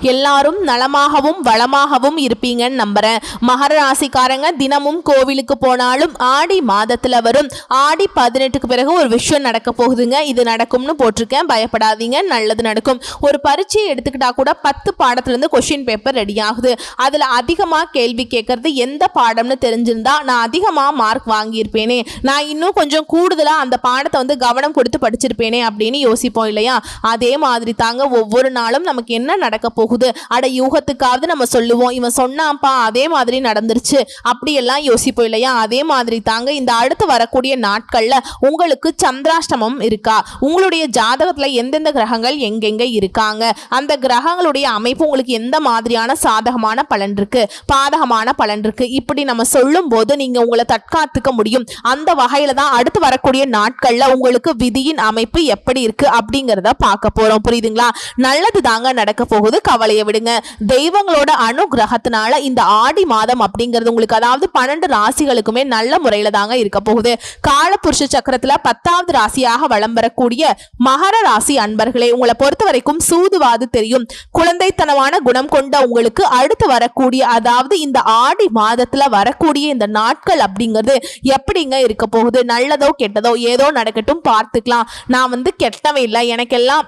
எல்லாரும் நலமாகவும் வளமாகவும் இருப்பீங்கன்னு நம்புறேன். மகர ராசிக்காரங்க தினமும் கோவிலுக்கு போனாலும் ஆடி மாதத்துல வரும். ஆடி பதினெட்டுக்கு பிறகு ஒரு விஷயம் நடக்க போகுதுங்க. இது நடக்கும்னு போட்டிருக்கேன். பயப்படாதீங்க. நல்லது நடக்கும். ஒரு பரீட்சையை எடுத்துக்கிட்டா கூட பத்து பாடத்துலேருந்து கொஷின் பேப்பர் ரெடி ஆகுது. அதில் அதிகமாக கேள்வி கேட்கறது எந்த பாடம்னு தெரிஞ்சிருந்தா நான் அதிகமாக மார்க் வாங்கியிருப்பேனே. நான் இன்னும் கொஞ்சம் கூடுதலாக அந்த பாடத்தை வந்து கவனம் கொடுத்து படிச்சிருப்பேனே அப்படின்னு யோசிப்போம் இல்லையா? அதே மாதிரி தாங்க ஒவ்வொரு நாளும் நமக்கு என்ன நடக்க போகுது. அட யூகத்துக்காவது நம்ம சொல்லுவோம். இவன் சொன்னான்ப்பா அதே மாதிரி நடந்துருச்சு. அப்படியெல்லாம் யோசிப்போம் இல்லையா? அதே மாதிரி தாங்க இந்த அடுத்து வரக்கூடிய நாட்கள்ல உங்களுக்கு சந்திராஷ்டமம் இருக்கா? உங்களுடைய ஜாதகத்துல எந்தெந்த கிரகங்கள் எங்கெங்க இருக்காங்க? அந்த கிரகங்களுடைய அமைப்பு உங்களுக்கு எந்த மாதிரியான சாதகமான பலன் இருக்கு? பாதகமான பலன் இருக்கு. இப்படி நம்ம சொல்லும் போது நீங்க உங்களை தற்காத்துக்க முடியும். அந்த வகையில தான் அடுத்து வரக்கூடிய நாட்கள்ல உங்களுக்கு விதியின் அமைப்பு எப்படி இருக்கு அப்படிங்கிறத பார்க்க போறோம். புரியுதுங்களா? நல்லது தாங்க நடக்க போகுது. கவலையை விடுங்க. தெய்வங்களோட அனுகிரகத்தினால இந்த ஆடி மாதம் அப்படிங்கிறது உங்களுக்கு அதாவது பன்னெண்டு ராசிகளுக்குமே நல்ல முறையில தாங்க இருக்க போகுது. காலபுருஷ சக்கரத்துல பத்தாவது ராசியாக வளம் வரக்கூடிய மகர ராசி அன்பர்களே உங்களை பொறுத்த வரைக்கும் சூதுவாது தெரியும். குழந்தைத்தனமான குணம் கொண்ட உங்களுக்கு அடுத்து வரக்கூடிய அதாவது இந்த ஆடி மாதத்துல வரக்கூடிய இந்த நாட்கள் அப்படிங்கிறது எப்படிங்க இருக்க போகுது? நல்லதோ கெட்டதோ ஏதோ நடக்கட்டும் பார்த்துக்கலாம். நான் வந்து கெட்டவே இல்லை. எனக்கெல்லாம்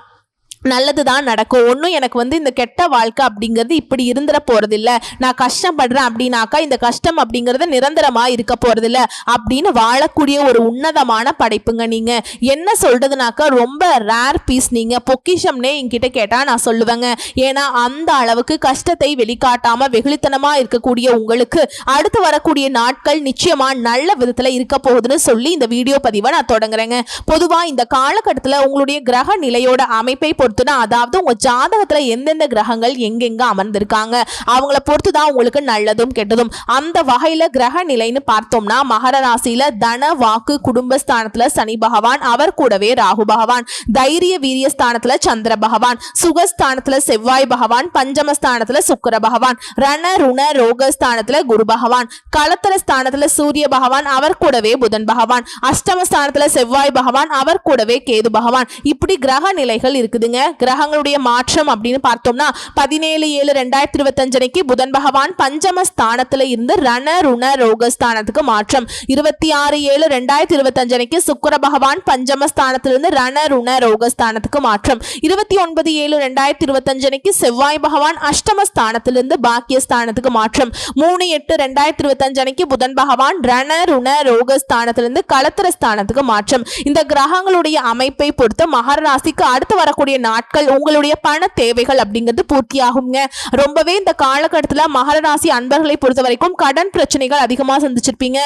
நல்லது தான் நடக்கும். ஒன்றும் எனக்கு வந்து இந்த கெட்ட வாழ்க்கை அப்படிங்கிறது இப்படி இருந்துட போகிறதில்ல நான் கஷ்டப்படுறேன் அப்படின்னாக்கா இந்த கஷ்டம் அப்படிங்கிறது நிரந்தரமாக இருக்க போகிறதில்ல அப்படின்னு வாழக்கூடிய ஒரு உன்னதமான படைப்புங்க நீங்கள் என்ன சொல்கிறதுனாக்கா ரொம்ப ரேர் பீஸ் நீங்கள் பொக்கிஷம்னே என்கிட்ட கேட்டால் நான் சொல்லுவேங்க. ஏன்னா அந்த அளவுக்கு கஷ்டத்தை வெளிக்காட்டாமல் வெகுளித்தனமாக இருக்கக்கூடிய உங்களுக்கு அடுத்து வரக்கூடிய நாட்கள் நிச்சயமாக நல்ல விதத்தில் இருக்க போகுதுன்னு சொல்லி இந்த வீடியோ பதிவை நான் தொடங்குறேங்க. பொதுவாக இந்த காலகட்டத்தில் உங்களுடைய கிரக நிலையோட அமைப்பை பொறுத்துனா அதாவது உங்க ஜாதகத்துல எந்தெந்த கிரகங்கள் எங்கெங்க அமர்ந்திருக்காங்க அவங்கள பொறுத்து தான் உங்களுக்கு நல்லதும் கெட்டதும். அந்த வகையில கிரக நிலைன்னு பார்த்தோம்னா மகர ராசியில தன வாக்கு குடும்பஸ்தானத்துல சனி பகவான் அவர் கூடவே ராகு பகவான் தைரிய வீரிய ஸ்தானத்துல சந்திர பகவான் சுகஸ்தானத்துல செவ்வாய் பகவான் பஞ்சமஸ்தானத்துல சுக்கிர பகவான் ரண ருண ரோகஸ்தானத்துல குரு பகவான் களத்தல ஸ்தானத்துல சூரிய பகவான் அவர் கூடவே புதன் பகவான் அஷ்டமஸ்தானத்துல செவ்வாய் பகவான் அவர் கூடவே கேது பகவான். இப்படி கிரக நிலைகள் இருக்குதுங்க. கிரகங்களுடைய மாற்றம் அப்படின்னு பார்த்தோம்னா பதினேழு ஏழு ரெண்டாயிரத்தி இருபத்தஞ்சு அன்னைக்கு புதன் பகவான் பஞ்சம ஸ்தானத்துல இருந்து ரண ருண ரோகஸ்தானத்துக்கு மாற்றம். இருபத்தி ஆறு ஏழு ரெண்டாயிரத்தி இருபத்தஞ்சு அன்னைக்கு சுக்கிர பகவான் பஞ்சம ஸ்தானத்திலிருந்து ரண ருண ரோகஸ்தானத்துக்கு மாற்றம். இருபத்தி ஒன்பது ஏழு ரெண்டாயிரத்தி இருபத்தஞ்சு அன்னைக்கு செவ்வாய் பகவான் அஷ்டம ஸ்தானத்திலிருந்து பாக்கியஸ்தானத்துக்கு மாற்றம். மூணு எட்டு ரெண்டாயிரத்தி இருபத்தஞ்சு அன்னைக்கு புதன் பகவான் ரண ருண ரோகஸ்தானத்திலிருந்து கலத்திர ஸ்தானத்துக்கு மாற்றம். இந்த கிரகங்களுடைய அமைப்பை பொறுத்து மகர ராசிக்கு அடுத்து வரக்கூடிய நாட்கள் உங்களுடைய பண தேவைகள் அப்படிங்கிறது பூர்த்தியாகுங்க ரொம்பவே இந்த காலகட்டத்தில் மகர ராசி அன்பர்களை பொறுத்த வரைக்கும் கடன் பிரச்சனைகள் அதிகமாக சந்திச்சிருப்பீங்க.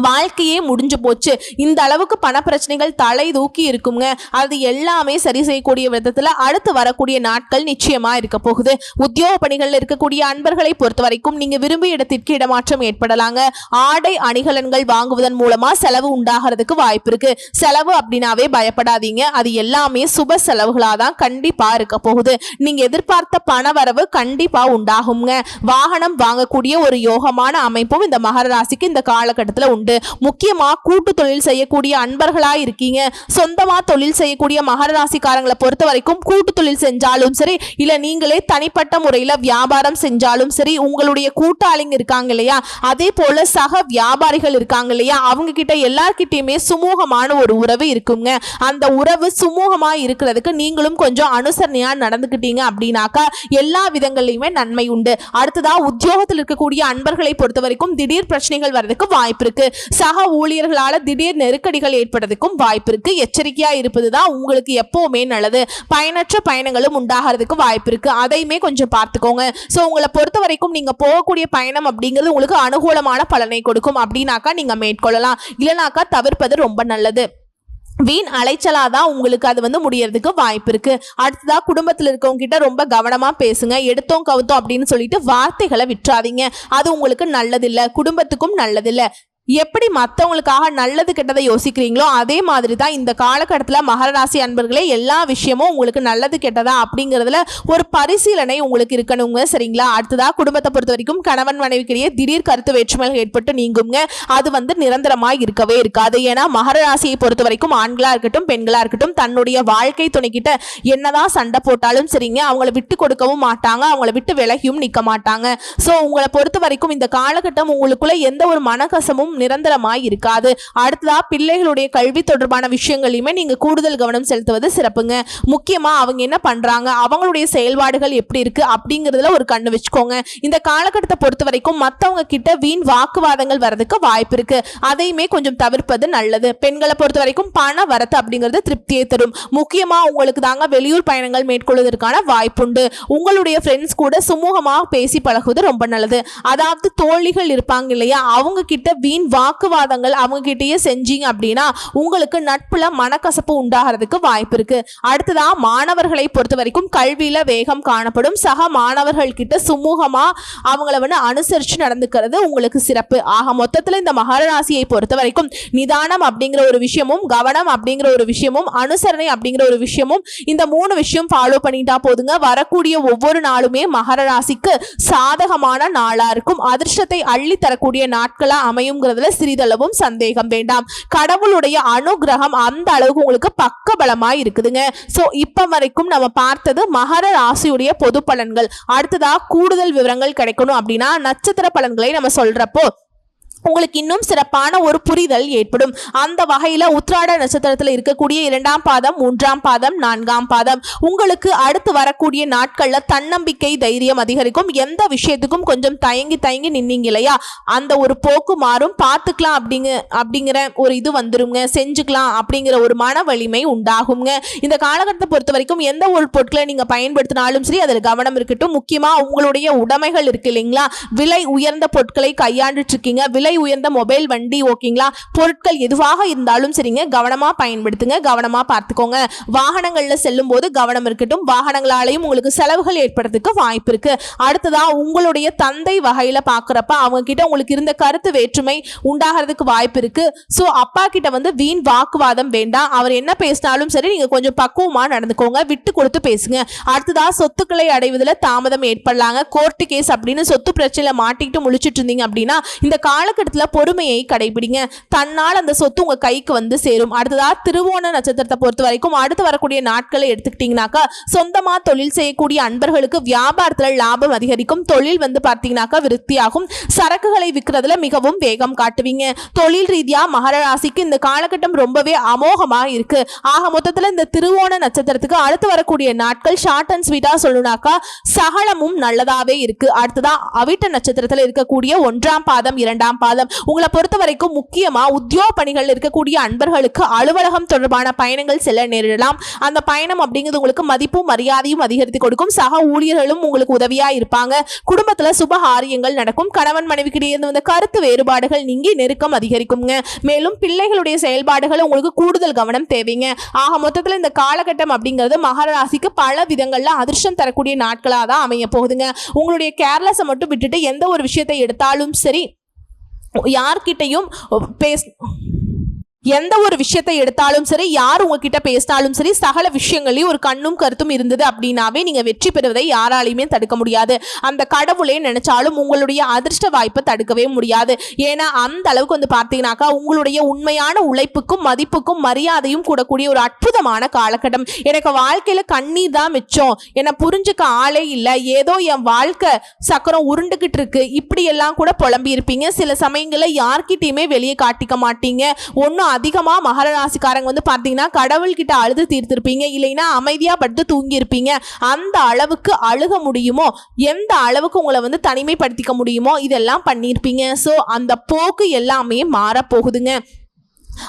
வாழ்க்கையே முடிஞ்சு போச்சு. இந்த அளவுக்கு பண பிரச்சனைகள் தலை தூக்கி இருக்குங்க. அது எல்லாமே சரி செய்யக்கூடிய விதத்தில் அடுத்து வரக்கூடிய நாட்கள் நிச்சயமா இருக்க போகுது. உத்தியோக பணிகளில் இருக்கக்கூடிய அன்பர்களை பொறுத்த வரைக்கும் நீங்க விரும்பிய இடத்திற்கு இடமாற்றம் ஏற்படலாங்க. ஆடை அணிகலன்கள் வாங்குவதன் மூலமா செலவு உண்டாகிறதுக்கு வாய்ப்பு இருக்கு. செலவு அப்படின்னாவே பயப்படாதீங்க. அது எல்லாமே சுப செலவுகளாக தான் கண்டிப்பா இருக்க போகுது. நீங்க எதிர்பார்த்த பண வரவு கண்டிப்பா உண்டாகுங்க. வாகனம் வாங்கக்கூடிய ஒரு யோகமான அமைப்பும் இந்த மகர ராசிக்கு இந்த காலகட்டத்தில் உண்டு. முக்கியமாக கூட்டு தொழில் செய்யக்கூடிய அன்பர்களாக இருக்கீங்க. சொந்தமாக தொழில் செய்யக்கூடிய மகர ராசிக்காரங்களை பொறுத்த வரைக்கும் கூட்டு தொழில் செஞ்சாலும் சரி இல்லை நீங்களே தனிப்பட்ட முறையில் வியாபாரம் செஞ்சாலும் சரி உங்களுடைய கூட்டாளிங்க இருக்காங்க இல்லையா? அதே போல சக வியாபாரிகள் இருக்காங்க இல்லையா? அவங்க கிட்ட எல்லார்கிட்டயுமே சுமூகமான ஒரு உறவு இருக்குங்க. அந்த உறவு சுமூகமாக இருக்கிறதுக்கு நீங்களும் கொஞ்சம் அனுசரணையாக நடந்துக்கிட்டீங்க அப்படின்னாக்கா எல்லா விதங்கள்லையுமே நன்மை உண்டு. அடுத்ததாக உத்தியோகத்தில் இருக்கக்கூடிய அன்பர்களை பொறுத்த வரைக்கும் திடீர் பிரச்சனைகள் வர்றதுக்கு வாய்ப்பு இருக்கு. சக ஊழியர்களால திடீர் நெருக்கடிகள் ஏற்படுறதுக்கும் வாய்ப்பு இருக்கு. எச்சரிக்கையா இருப்பதுதான் உங்களுக்கு எப்பவுமே நல்லது. பயனற்ற பயணங்களும் உண்டாகிறதுக்கு வாய்ப்பு இருக்கு. அதையுமே கொஞ்சம் பார்த்துக்கோங்க. ஸோ உங்களை பொறுத்த வரைக்கும் நீங்க போகக்கூடிய பயணம் அப்படிங்கிறது உங்களுக்கு அனுகூலமான பலனை கொடுக்கும். அப்படின்னாக்கா நீங்க மேற்கொள்ளலாம். இல்லைனாக்கா தவிர்ப்பது ரொம்ப நல்லது. வீண் அலைச்சலாக தான் உங்களுக்கு அது வந்து முடியறதுக்கு வாய்ப்பு இருக்கு. அடுத்ததா குடும்பத்தில் இருக்கவங்க கிட்ட ரொம்ப கவனமா பேசுங்க. எடுத்தோம் கவுத்தோம் அப்படின்னு சொல்லிட்டு வார்த்தைகளை விட்டுறாதீங்க. அது உங்களுக்கு நல்லதில்லை. குடும்பத்துக்கும் நல்லதில்லை. எப்படி மற்றவங்களுக்காக நல்லது கெட்டதை யோசிக்கிறீங்களோ அதே மாதிரி தான் இந்த காலகட்டத்தில் மகரராசி அன்பர்களே எல்லா விஷயமும் உங்களுக்கு நல்லது கெட்டதா அப்படிங்கிறதுல ஒரு பரிசீலனை உங்களுக்கு இருக்கணுங்க சரிங்களா? அடுத்ததாக குடும்பத்தை பொறுத்த வரைக்கும் கணவன் மனைவிக்கிடையே திடீர் கருத்து வேற்றுமைகள் ஏற்பட்டு நீங்குங்க. அது வந்து நிரந்தரமாக இருக்கவே இருக்காது. ஏன்னா மகரராசியை பொறுத்த வரைக்கும் ஆண்களாக இருக்கட்டும் பெண்களாக இருக்கட்டும் தன்னுடைய வாழ்க்கை துணைக்கிட்ட என்னதான் சண்டை போட்டாலும் சரிங்க அவங்கள விட்டு கொடுக்கவும் மாட்டாங்க அவங்கள விட்டு விலகியும் நிற்க மாட்டாங்க. ஸோ உங்களை பொறுத்த வரைக்கும் இந்த காலகட்டம் உங்களுக்குள்ள எந்த ஒரு மனக்கசமும் நிரந்தரமாய் இருக்காது அடுத்ததா பிள்ளைகளுடைய கல்வி தொடர்பான விஷயங்களையுமே நீங்க கூடுதல் கவனம் செலுத்துவது சிறப்புங்க. முக்கியமா அவங்க என்ன பண்றாங்க அவங்களுடைய செயல்பாடுகள் எப்படி இருக்கு அப்படிங்கிறதுல ஒரு கண்ணு வச்சுக்கோங்க. இந்த காலகட்டத்தை பொறுத்த வரைக்கும் மற்றவங்க கிட்ட வீண் வாக்குவாதங்கள் வரதுக்கு வாய்ப்பு இருக்கு. அதையுமே கொஞ்சம் தவிர்ப்பது நல்லது. பெண்களை பொறுத்த வரைக்கும் பண வரத்து அப்படிங்கிறது திருப்தியை தரும். முக்கியமா உங்களுக்கு தாங்க வெளியூர் பயணங்கள் மேற்கொள்வதற்கான வாய்ப்புண்டு. உங்களுடைய ஃப்ரெண்ட்ஸ் கூட சுமூகமாக பேசி பழகுவது ரொம்ப நல்லது. அதாவது தோழிகள் இருப்பாங்க இல்லையா அவங்க கிட்ட வீண் வாக்குவாதங்கள் அவங்க கிட்டயே செஞ்சீங்க அப்படின்னா உங்களுக்கு நட்புல மனக்கசப்பு உண்டாகிறதுக்கு வாய்ப்பு இருக்கு. அடுத்ததா மாணவர்களை பொறுத்த வரைக்கும் கல்வியில வேகம் காணப்படும். சக மாணவர்கள் கிட்ட சுமூகமா அவங்கள வந்து அனுசரிச்சு நடந்துக்கிறது உங்களுக்கு சிறப்பு. ஆக மொத்தத்துல இந்த மகரராசியை பொறுத்த வரைக்கும் நிதானம் அப்படிங்கிற ஒரு விஷயமும் கவனம் அப்படிங்கிற ஒரு விஷயமும் அனுசரணை அப்படிங்கிற ஒரு விஷயமும் இந்த மூணு விஷயம் ஃபாலோ பண்ணிட்டா போதுங்க. வரக்கூடிய ஒவ்வொரு நாளுமே மகர ராசிக்கு சாதகமான நாளா இருக்கும். அதிர்ஷ்டத்தை அள்ளி தரக்கூடிய நாட்களா அமையுங்கிறதுல சிறிதளவும் சந்தேகம் வேண்டாம். கடவுளுடைய அனுகிரகம் அந்த அளவுக்கு உங்களுக்கு பக்க பலமாய் இருக்குதுங்க. ஸோ இப்போ வரைக்கும் நம்ம பார்த்தது மகர ராசியுடைய பொது பலன்கள். அடுத்ததா கூடுதல் விவரங்கள் கிடைக்கணும் அப்படின்னா நட்சத்திர பலன்களை நம்ம சொல்றப்போ உங்களுக்கு இன்னும் சிறப்பான ஒரு புரிதல் ஏற்படும். அந்த வகையில உத்ராட நட்சத்திரத்தில் இருக்கக்கூடிய இரண்டாம் பாதம் மூன்றாம் பாதம் நான்காம் பாதம் உங்களுக்கு அடுத்து வரக்கூடிய நாட்கள்ல தன்னம்பிக்கை தைரியம் அதிகரிக்கும். எந்த விஷயத்துக்கும் கொஞ்சம் தயங்கி தயங்கி நின்னீங்க இல்லையா? அந்த ஒரு போக்கு மாறும். பார்த்துக்கலாம் அப்படிங்க அப்படிங்கிற ஒரு இது வந்துருங்க. செஞ்சுக்கலாம் அப்படிங்கிற ஒரு மன வலிமை உண்டாகுங்க. இந்த காலகட்டத்தை பொறுத்த வரைக்கும் எந்த ஒரு பொருட்களை நீங்க பயன்படுத்தினாலும் சரி அதில் கவனம் இருக்கட்டும். முக்கியமா உங்களுடைய உடைமைகள் இருக்கு இல்லைங்களா? விலை உயர்ந்த பொருட்களை கையாண்டுட்டு இருக்கீங்க. விலை உயர்ந்த மொபைல் வண்டி ஓகேங்களா பொருட்கள் எதுவாக இருந்தாலும் சரிங்க கவனமா பயன்படுத்துங்க கவனமா பார்த்துக்கோங்க. வாகனங்கள்ல செல்லும் போது கவனம் இருக்கட்டும் வாகனங்களாலையும் உங்களுக்கு செலவுகள் ஏற்படுறதுக்கு வாய்ப்பு இருக்கு. அடுத்ததா உங்களுடைய தந்தை வகையில பாக்குறப்ப அவங்க கிட்ட உங்களுக்கு இருந்த கருத்து வேற்றுமை உண்டாகிறதுக்கு வாய்ப்பு இருக்கு. ஸோ அப்பா கிட்ட வந்து வீண் வாக்குவாதம் வேண்டாம். அவர் என்ன பேசினாலும் சரி நீங்க கொஞ்சம் பக்குவமா நடந்துக்கோங்க விட்டு கொடுத்து பேசுங்க. அடுத்ததா சொத்துக்களை அடைவதில் தாமதம் ஏற்படலாங்க. கோர்ட்டு கேஸ் அப்படின்னு சொத்து பிரச்சனையில மாட்டிக்கிட்டு முழிச்சிட்டு இருந்தீங்க அப்படின்னா இந்த இடத்துல பொறுமையை கடைபிடிங்க. தன்னால் அந்த சொத்து உங்கள் கைக்கு வந்து சேரும். அடுத்ததா திருவோண நட்சத்திரத்தை பொறுத்த வரைக்கும் அடுத்து வரக்கூடிய நாட்களை எடுத்துக்கிட்டிங்கனாக்கா சொந்தமாக தொழில் செய்யக்கூடிய அன்பர்களுக்கு வியாபாரத்தில் லாபம் அதிகரிக்கும். தொழில் வந்து பார்த்தீங்கன்னாக்கா விருத்தியாகும். சரக்குகளை விற்கிறதுல மிகவும் வேகம் காட்டுவீங்க. தொழில் ரீதியாக மகர ராசிக்கு இந்த காலகட்டம் ரொம்பவே அமோகமாக இருக்கு. ஆக மொத்தத்தில் இந்த திருவோண நட்சத்திரத்துக்கு அடுத்து வரக்கூடிய நாட்கள் ஷார்ட் அண்ட் ஸ்வீட்டாக சொல்லணும்னாக்கா சகலமும் நல்லதாகவே இருக்கு. அடுத்ததா அவிட்ட நட்சத்திரத்தில் இருக்கக்கூடிய ஒன்றாம் பாதம் இரண்டாம் பாதம் உங்களை பொறுத்த வரைக்கும் முக்கியமா உத்தியோக பணிகள் இருக்கக்கூடிய அன்பர்களுக்கு அலுவலகம் தொடர்பான பயணங்கள் செல்ல நேரிடலாம். அந்த பயணம் அப்படிங்கிறது உங்களுக்கு மதிப்பும் மரியாதையும் அதிகரித்து கொடுக்கும். சக ஊழியர்களும் உங்களுக்கு உதவியா இருப்பாங்க. குடும்பத்துல சுப காரியங்கள் நடக்கும். கணவன் மனைவிக்கிடையே இருந்து வந்த கருத்து வேறுபாடுகள் நீங்கி நெருக்கம் அதிகரிக்குங்க. மேலும் பிள்ளைகளுடைய செயல்பாடுகள் உங்களுக்கு கூடுதல் கவனம் தேவைங்க. ஆக மொத்தத்துல இந்த காலகட்டம் அப்படிங்கிறது மகர ராசிக்கு பல விதங்கள்ல அதிர்ஷ்டம் தரக்கூடிய நாட்களாக தான் அமைய போகுதுங்க உங்களுடைய கேர்லெஸை மட்டும் விட்டுட்டு எந்த ஒரு விஷயத்தை எடுத்தாலும் சரி யார்கிட்டையும் பேச எந்த ஒரு விஷயத்தை எடுத்தாலும் சரி யார் உங்ககிட்ட பேசினாலும் சரி சகல விஷயங்களையும் ஒரு கண்ணும் கருத்தும் இருந்தது அப்படின்னாவே நீங்க வெற்றி பெறுவதை யாராலையுமே தடுக்க முடியாது. அந்த கடவுளே நினைச்சாலும் உங்களுடைய அதிர்ஷ்ட வாய்ப்பை தடுக்கவே முடியாது. ஏன்னா அந்த அளவுக்கு வந்து பார்த்தீங்கன்னாக்கா உங்களுடைய உண்மையான உழைப்புக்கும் மதிப்புக்கும் மரியாதையும் கூடக்கூடிய ஒரு அற்புதமான காலகட்டம். எனக்கு வாழ்க்கையில கண்ணீர் தான் மிச்சம். என்னை புரிஞ்சுக்க ஆளே இல்லை. ஏதோ என் வாழ்க்கை சக்கரம் உருண்டுகிட்டு இருக்கு. இப்படி எல்லாம் கூட புலம்பி இருப்பீங்க சில சமயங்களில் யார்கிட்டயுமே வெளியே காட்டிக்க மாட்டீங்க. ஒன்றும் அதிகமாக மகர ராசிக்காரங்க வந்து பார்த்தீங்கன்னா கடவுள்கிட்ட அழுது தீர்த்திருப்பீங்க இல்லைன்னா அமைதியாக படுத்து தூங்கியிருப்பீங்க. அந்த அளவுக்கு அழுக முடியுமோ எந்த அளவுக்கு உங்களை வந்து தனிமைப்படுத்திக்க முடியுமோ இதெல்லாம் பண்ணியிருப்பீங்க. ஸோ அந்த போக்கு எல்லாமே மாறப்போகுதுங்க.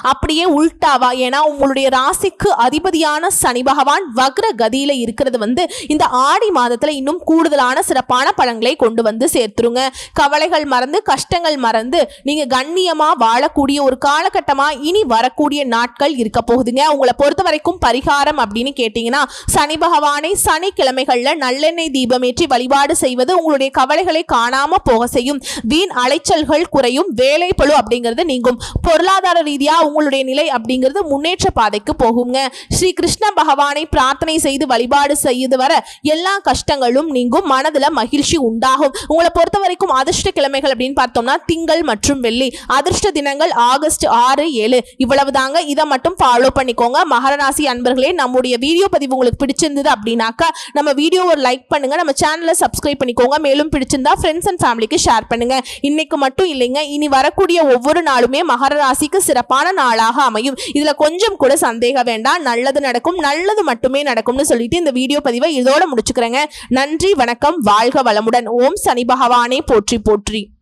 அப்படியே உள்டாவா? ஏன்னா உங்களுடைய ராசிக்கு அதிபதியான சனி பகவான் வக்ர கதியில இருக்கிறது வந்து இந்த ஆடி மாதத்துல இன்னும் கூடுதலான சிறப்பான பலன்களை கொண்டு வந்து சேர்த்துருங்க. கவலைகள் மறந்து கஷ்டங்கள் மறந்து நீங்க கண்ணியமா வாழக்கூடிய ஒரு காலகட்டமா இனி வரக்கூடிய நாட்கள் இருக்க போகுதுங்க. உங்களை பொறுத்த வரைக்கும் பரிகாரம் அப்படின்னு கேட்டீங்கன்னா சனி பகவானை சனிக்கிழமைகள்ல நல்லெண்ணெய் தீபமேற்றி வழிபாடு செய்வது உங்களுடைய கவலைகளை காணாம போக செய்யும். வீண் அலைச்சல்கள் குறையும் வேலை அப்படிங்கிறது நீங்கும். பொருளாதார ரீதியா உங்களுடைய நிலை அப்படிங்கிறது முன்னேற்ற பாதைக்கு போகுங்க. ஸ்ரீ கிருஷ்ண பகவானை பிரார்த்தனை செய்து வழிபாடு செய்து வர எல்லா கஷ்டங்களும் நீங்கும். மனதுல மகிழ்ச்சி உண்டாகும். உங்களை பொறுத்த வரைக்கும் அதிர்ஷ்ட கிழமைகள் அப்படின்னு பார்த்தோம்னா திங்கள் மற்றும் வெள்ளி. அதிர்ஷ்ட தினங்கள் ஆகஸ்ட் ஆறு ஏழு. இவ்வளவு தாங்க இதை மட்டும் ஃபாலோ பண்ணிக்கோங்க. மகரராசி அன்பர்களே நம்முடைய வீடியோ பதிவு உங்களுக்கு பிடிச்சிருந்தது அப்படின்னாக்கா நம்ம வீடியோ ஒரு லைக் பண்ணுங்க. நம்ம சேனலை சப்ஸ்கிரைப் பண்ணிக்கோங்க. மேலும் பிடிச்சிருந்தா ஃப்ரெண்ட்ஸ் அண்ட் ஃபேமிலிக்கு ஷேர் பண்ணுங்க. இன்னைக்கு மட்டும் இல்லைங்க. இனி வரக்கூடிய ஒவ்வொரு நாளுமே மகர ராசிக்கு சிறப்பான நாளாக அமையும். இதுல கொஞ்சம் கூட சந்தேகம் வேண்டாம். நல்லது நடக்கும். நல்லது மட்டுமே நடக்கும்னு சொல்லிட்டு இந்த வீடியோ பதிவை இதோட முடிச்சுக்கிறேங்க. நன்றி வணக்கம். வாழ்க வளமுடன். ஓம் சனி பகவானே. போற்றி போற்றி.